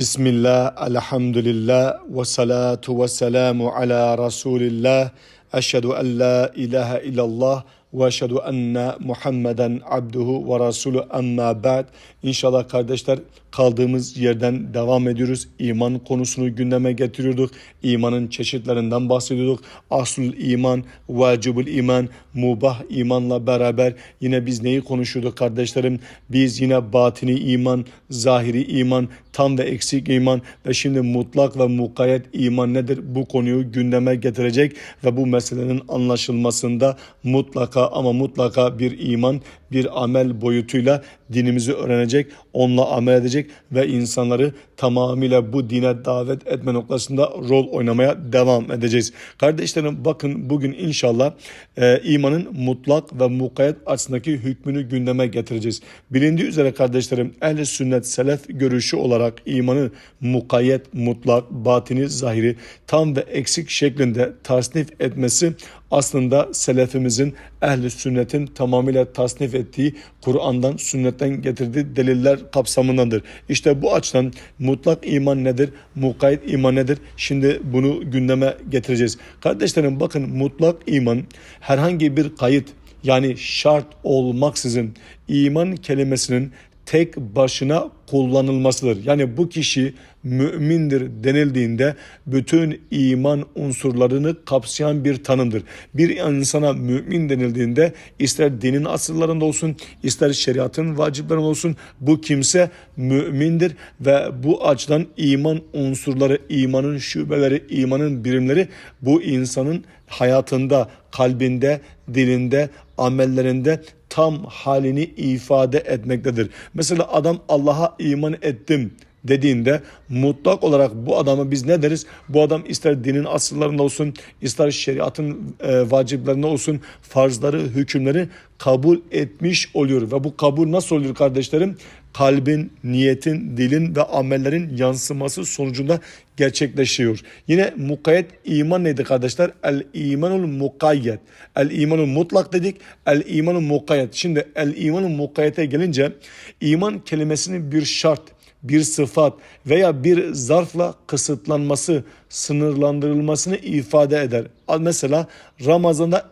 Bismillah, elhamdülillah, ve salatu ve selamu ala Resulillah. Eşhedü en la ilahe illallah ve eşhedü enne Muhammeden abduhu ve rasulü amma ba'd. İnşallah kardeşler kaldığımız yerden devam ediyoruz. İman konusunu gündeme getiriyorduk. İmanın çeşitlerinden bahsediyorduk. Aslul iman, vacibul iman, mubah imanla beraber yine biz neyi konuşuyorduk kardeşlerim? Biz yine batini iman, zahiri iman, tam ve eksik iman ve şimdi mutlak ve mukayyet iman nedir? Bu konuyu gündeme getirecek ve bu meselenin anlaşılmasında mutlaka ama mutlaka bir iman, bir amel boyutuyla dinimizi öğrenecek, onunla amel edecek ve insanları tamamıyla bu dine davet etme noktasında rol oynamaya devam edeceğiz. Kardeşlerim bakın bugün inşallah e, imanın mutlak ve mukayyet açısındaki hükmünü gündeme getireceğiz. Bilindiği üzere kardeşlerim ehli sünnet selef görüşü olarak imanı mukayyet, mutlak, batini, zahiri, tam ve eksik şeklinde tasnif etmesi aslında selefimizin ehli sünnetin tamamıyla tasnif ettiği Kur'an'dan sünnetten getirdiği deliller kapsamındadır. İşte bu açıdan mutlak iman nedir? Mukayyet iman nedir? Şimdi bunu gündeme getireceğiz. Kardeşlerim bakın mutlak iman herhangi bir kayıt yani şart olmaksızın iman kelimesinin tek başına kullanılmasıdır. Yani bu kişi mümindir denildiğinde bütün iman unsurlarını kapsayan bir tanımdır. Bir insana mümin denildiğinde ister dinin asıllarında olsun, ister şeriatın vaciplerinde olsun bu kimse mümindir ve bu açıdan iman unsurları, imanın şubeleri, imanın birimleri bu insanın hayatında, kalbinde, dilinde, amellerinde tam halini ifade etmektedir. Mesela adam Allah'a iman ettim dediğinde mutlak olarak bu adama biz ne deriz? Bu adam ister dinin asıllarında olsun, ister şeriatın e, vaciplerinde olsun farzları, hükümleri kabul etmiş oluyor. Ve bu kabul nasıl oluyor kardeşlerim? Kalbin, niyetin, dilin ve amellerin yansıması sonucunda gerçekleşiyor. Yine mukayyet iman neydi kardeşler? El imanul mukayyet. El imanul mutlak dedik. El imanul mukayyet. Şimdi el imanul mukayyete gelince iman kelimesinin bir şart, bir sıfat veya bir zarfla kısıtlanması, sınırlandırılmasını ifade eder. Mesela Ramazan'da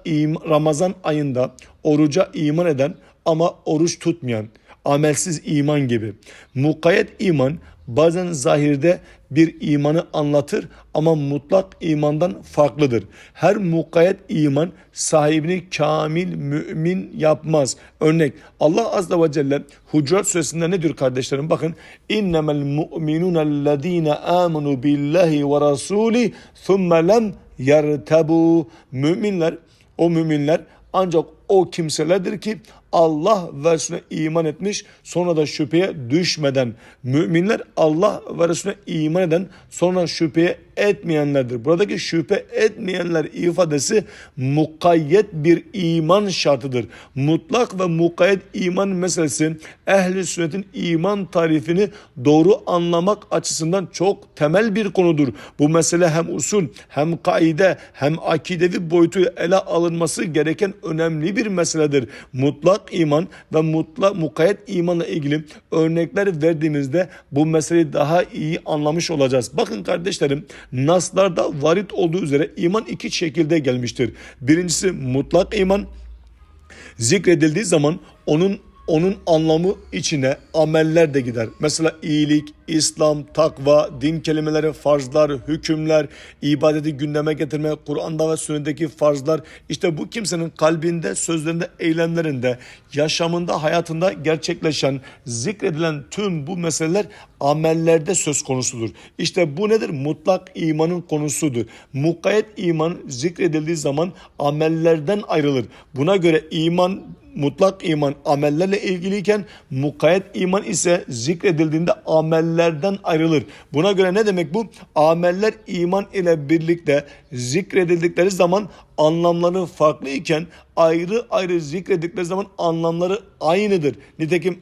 Ramazan ayında oruca iman eden ama oruç tutmayan, amelsiz iman gibi. Mukayyet iman bazen zahirde bir imanı anlatır ama mutlak imandan farklıdır. Her mukayyet iman sahibini kamil mümin yapmaz. Örnek Allah azze ve celle Hucurat suresinde ne diyor kardeşlerim? Bakın innemel mu'minunellezine amenu billahi ve rasuli thumme lem yertebu. Müminler o müminler ancak o kimselerdir ki Allah ve iman etmiş sonra da şüpheye düşmeden. Müminler Allah ve iman eden sonra şüpheye etmeyenlerdir. Buradaki şüphe etmeyenler ifadesi mukayyet bir iman şartıdır. Mutlak ve mukayyet iman meselesi ehli sünnetin iman tarifini doğru anlamak açısından çok temel bir konudur. Bu mesele hem usul hem kaide hem akidevi boyutu ele alınması gereken önemli bir meseledir. Mutlak iman ve mutlak mukayyet imanla ilgili örnekler verdiğimizde bu meseleyi daha iyi anlamış olacağız. Bakın kardeşlerim naslarda varit olduğu üzere iman iki şekilde gelmiştir. Birincisi mutlak iman zikredildiği zaman onun onun anlamı içine ameller de gider. Mesela iyilik, İslam, takva, din kelimeleri, farzlar, hükümler, ibadeti gündeme getirme, Kur'an'da ve sünnetdeki farzlar. İşte bu kimsenin kalbinde, sözlerinde, eylemlerinde, yaşamında, hayatında gerçekleşen, zikredilen tüm bu meseleler amellerde söz konusudur. İşte bu nedir? Mutlak imanın konusudur. Mukayyet iman zikredildiği zaman amellerden ayrılır. Buna göre iman mutlak iman amellerle ilgiliyken mukayyet iman ise zikredildiğinde amellerden ayrılır. Buna göre ne demek bu? Ameller iman ile birlikte zikredildikleri zaman anlamları farklı iken ayrı ayrı zikredildikleri zaman anlamları aynıdır. Nitekim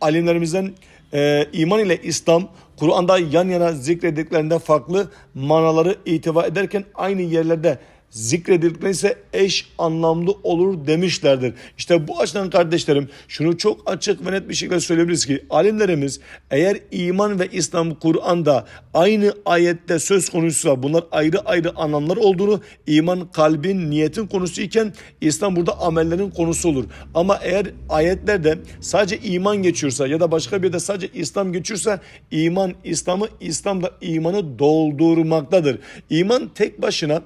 alimlerimizden e, iman ile İslam Kur'an'da yan yana zikredildiklerinde farklı manaları itibar ederken aynı yerlerde zikredildikten ise eş anlamlı olur demişlerdir. İşte bu açıdan kardeşlerim şunu çok açık ve net bir şekilde söyleyebiliriz ki alimlerimiz eğer iman ve İslam Kur'an'da aynı ayette söz konusuysa bunlar ayrı ayrı anlamlar olduğunu iman kalbin niyetin konusu iken İslam burada amellerin konusu olur. Ama eğer ayetlerde sadece iman geçiyorsa ya da başka bir de sadece İslam geçiyorsa iman İslam'ı İslam da imanı doldurmaktadır. İman tek başına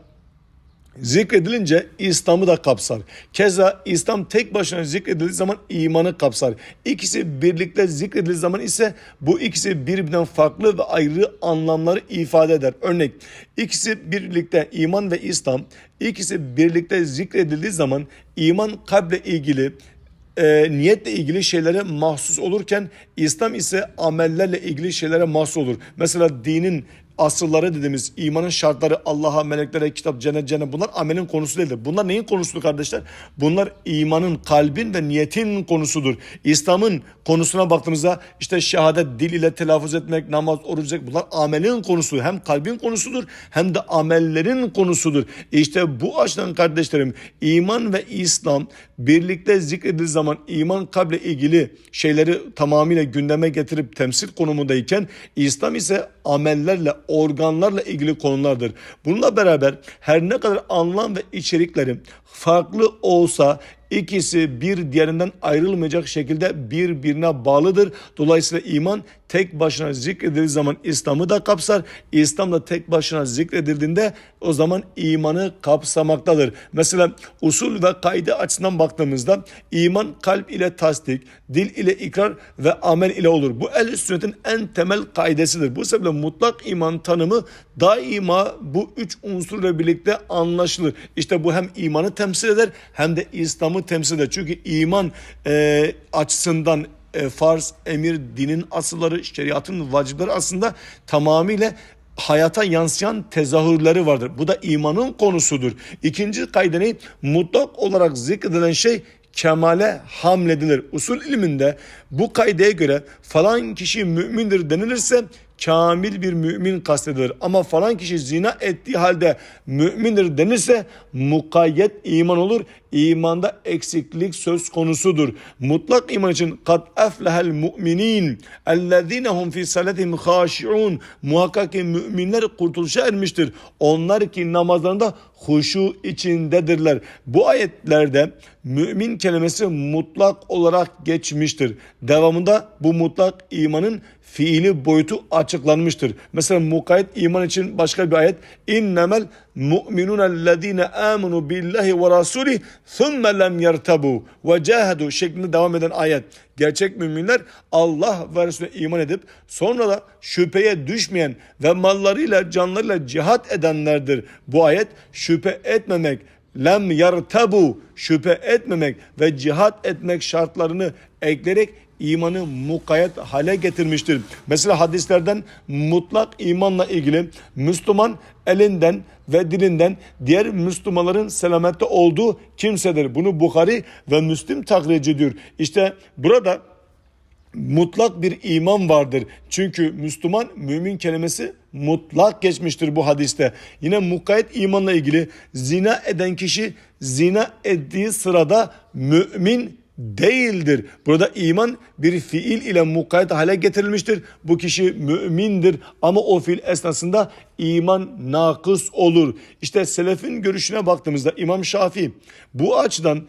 zikredilince İslam'ı da kapsar. Keza İslam tek başına zikredildiği zaman imanı kapsar. İkisi birlikte zikredildiği zaman ise bu ikisi birbirinden farklı ve ayrı anlamları ifade eder. Örnek ikisi birlikte iman ve İslam ikisi birlikte zikredildiği zaman iman kalple ilgili e, niyetle ilgili şeylere mahsus olurken İslam ise amellerle ilgili şeylere mahsus olur. Mesela dinin asılları dediğimiz imanın şartları Allah'a, meleklere, kitap, cennet, cennet bunlar amelin konusu değildir. Bunlar neyin konusudur kardeşler? Bunlar imanın, kalbin ve niyetin konusudur. İslam'ın konusuna baktığımızda işte şehadet dil ile telaffuz etmek, namaz, oruç, zekat bunlar amelin konusu. Hem kalbin konusudur hem de amellerin konusudur. İşte bu açıdan kardeşlerim iman ve İslam birlikte zikredildiği zaman iman kalple ilgili şeyleri tamamıyla gündeme getirip temsil konumundayken İslam ise amellerle, organlarla ilgili konulardır. Bununla beraber her ne kadar anlam ve içerikleri farklı olsa ikisi bir diğerinden ayrılmayacak şekilde birbirine bağlıdır. Dolayısıyla iman tek başına zikredildiği zaman İslam'ı da kapsar. İslam da tek başına zikredildiğinde o zaman imanı kapsamaktadır. Mesela usul ve kaide açısından baktığımızda iman kalp ile tasdik, dil ile ikrar ve amel ile olur. Bu el sünnetin en temel kaidesidir. Bu sebeple mutlak iman tanımı daima bu üç unsurla birlikte anlaşılır. İşte bu hem imanı temsil eder hem de İslam'ı temsil eder. Çünkü iman e, açısından e, farz, emir, dinin asılları, şeriatın vacipleri aslında tamamıyla hayata yansıyan tezahürleri vardır. Bu da imanın konusudur. İkinci kaydeni mutlak olarak zikredilen şey kemale hamledilir. Usul ilminde bu kaydeye göre falan kişi mümindir denilirse kamil bir mümin kastedilir. Ama falan kişi zina ettiği halde mümindir denirse mukayyet iman olur. İmanda eksiklik söz konusudur. Mutlak iman için kad eflehel mu'minin ellezinehum fi salatihim haşiun muhakkak ki müminler kurtuluşa ermiştir. Onlar ki namazlarında huşu içindedirler. Bu ayetlerde mümin kelimesi mutlak olarak geçmiştir. Devamında bu mutlak imanın fiili boyutu açıklanmıştır. Mesela mukayyet iman için başka bir ayet innemel mu'minunellezine amenu billahi ve rasulih lem yertabu ve cahedu şeklinde devam eden ayet. Gerçek müminler Allah ve Resulüne iman edip sonra da şüpheye düşmeyen ve mallarıyla canlarıyla cihat edenlerdir. Bu ayet şüphe etmemek, lem yartabu şüphe etmemek ve cihat etmek şartlarını ekleyerek imanı mukayyet hale getirmiştir. Mesela hadislerden mutlak imanla ilgili Müslüman elinden ve dilinden diğer Müslümanların selamette olduğu kimsedir. Bunu Bukhari ve Müslim takric ediyor. İşte burada mutlak bir iman vardır. Çünkü Müslüman mümin kelimesi mutlak geçmiştir bu hadiste. Yine mukayyet imanla ilgili zina eden kişi zina ettiği sırada mümin değildir. Burada iman bir fiil ile mukayyet hale getirilmiştir. Bu kişi mümindir ama o fiil esnasında iman nakıs olur. İşte selefin görüşüne baktığımızda İmam Şafii bu açıdan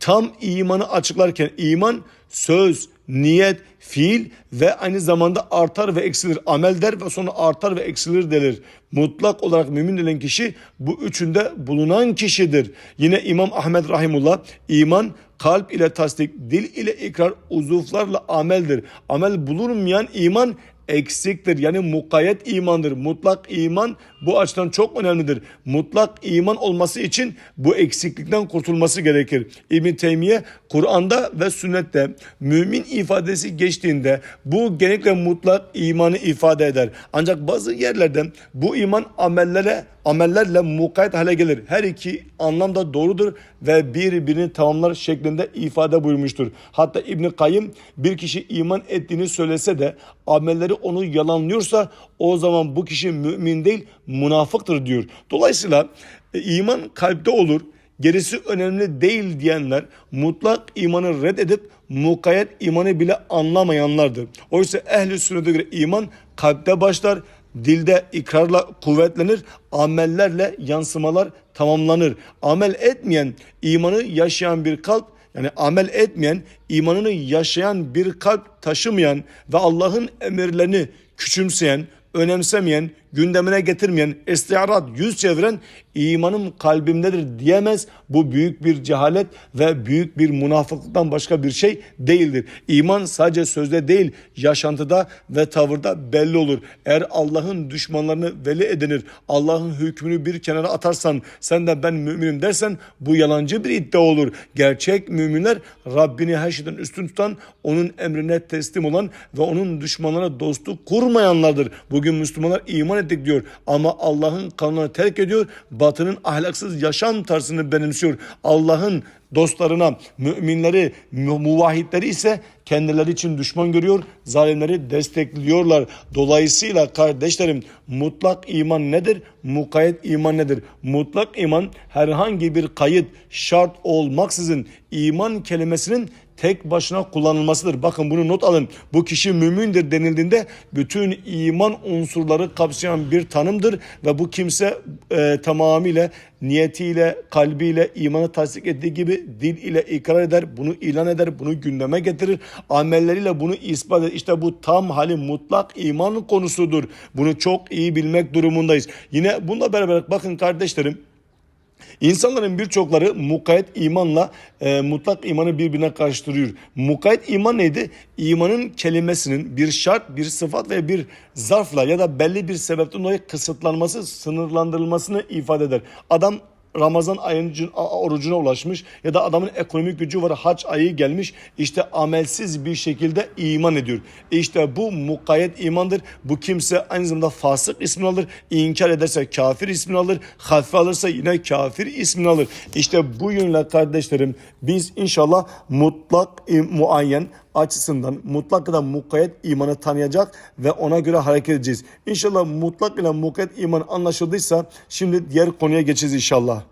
tam imanı açıklarken iman söz, niyet, fiil ve aynı zamanda artar ve eksilir. Amel der ve sonra artar ve eksilir denir. Mutlak olarak mümin denen kişi bu üçünde bulunan kişidir. Yine İmam Ahmed Rahimullah iman kalp ile tasdik, dil ile ikrar, uzuvlarla ameldir. Amel bulunmayan iman eksiktir. Yani mukayyet imandır. Mutlak iman bu açıdan çok önemlidir. Mutlak iman olması için bu eksiklikten kurtulması gerekir. İbn Teymiye Kur'an'da ve sünnette mümin ifadesi geçtiğinde bu genellikle mutlak imanı ifade eder. Ancak bazı yerlerde bu iman amellere amellerle mukayyet hale gelir. Her iki anlam da doğrudur ve birbirini tamamlar şeklinde ifade buyurmuştur. Hatta İbn Kayyım bir kişi iman ettiğini söylese de amelleri onu yalanlıyorsa o zaman bu kişi mümin değil münafıktır diyor. Dolayısıyla e, iman kalpte olur. Gerisi önemli değil diyenler mutlak imanı reddedip mukayyet imanı bile anlamayanlardır. Oysa ehli sünnete göre iman kalpte başlar, dilde ikrarla kuvvetlenir, amellerle yansımalar tamamlanır. Amel etmeyen, imanı yaşayan bir kalp yani amel etmeyen, imanını yaşayan bir kalp taşımayan ve Allah'ın emirlerini küçümseyen, önemsemeyen, gündemine getirmeyen, istiarat yüz çeviren imanım kalbimdedir diyemez. Bu büyük bir cehalet ve büyük bir münafıklıktan başka bir şey değildir. İman sadece sözde değil, yaşantıda ve tavırda belli olur. Eğer Allah'ın düşmanlarını veli edinir, Allah'ın hükmünü bir kenara atarsan, sen de ben müminim dersen bu yalancı bir iddia olur. Gerçek müminler Rabbini her şeyden üstün tutan, onun emrine teslim olan ve onun düşmanlarına dostluk kurmayanlardır. Bugün Müslümanlar iman ettik diyor ama Allah'ın kanunu terk ediyor. Batının ahlaksız yaşam tarzını benimsiyor. Allah'ın dostlarına, müminleri, mu- muvahhidleri ise kendileri için düşman görüyor, zalimleri destekliyorlar. Dolayısıyla kardeşlerim mutlak iman nedir? Mukayyet iman nedir? Mutlak iman herhangi bir kayıt, şart olmaksızın iman kelimesinin tek başına kullanılmasıdır. Bakın bunu not alın. Bu kişi mümindir denildiğinde bütün iman unsurları kapsayan bir tanımdır ve bu kimse e, tamamıyla niyetiyle, kalbiyle imanı tasdik ettiği gibi dil ile ikrar eder, bunu ilan eder, bunu gündeme getirir. Amelleriyle bunu ispat eder. İşte bu tam hali mutlak iman konusudur. Bunu çok iyi bilmek durumundayız. Yine bununla beraber bakın kardeşlerim İnsanların birçokları mukayyet imanla e, mutlak imanı birbirine karıştırıyor. Mukayyet iman neydi? İmanın kelimesinin bir şart, bir sıfat ve bir zarfla ya da belli bir sebepten dolayı kısıtlanması, sınırlandırılmasını ifade eder. Adam Ramazan ayının orucuna ulaşmış ya da adamın ekonomik gücü var hac ayı gelmiş işte amelsiz bir şekilde iman ediyor. İşte bu mukayyet imandır. Bu kimse aynı zamanda fasık ismini alır. İnkar ederse kafir ismini alır. Hafife alırsa yine kafir ismini alır. İşte bu yönle kardeşlerim biz inşallah mutlak muayyen açısından mutlak ile mukayyet imanı tanıyacak ve ona göre hareket edeceğiz. İnşallah mutlak ile mukayyet iman anlaşıldıysa şimdi diğer konuya geçeceğiz inşallah.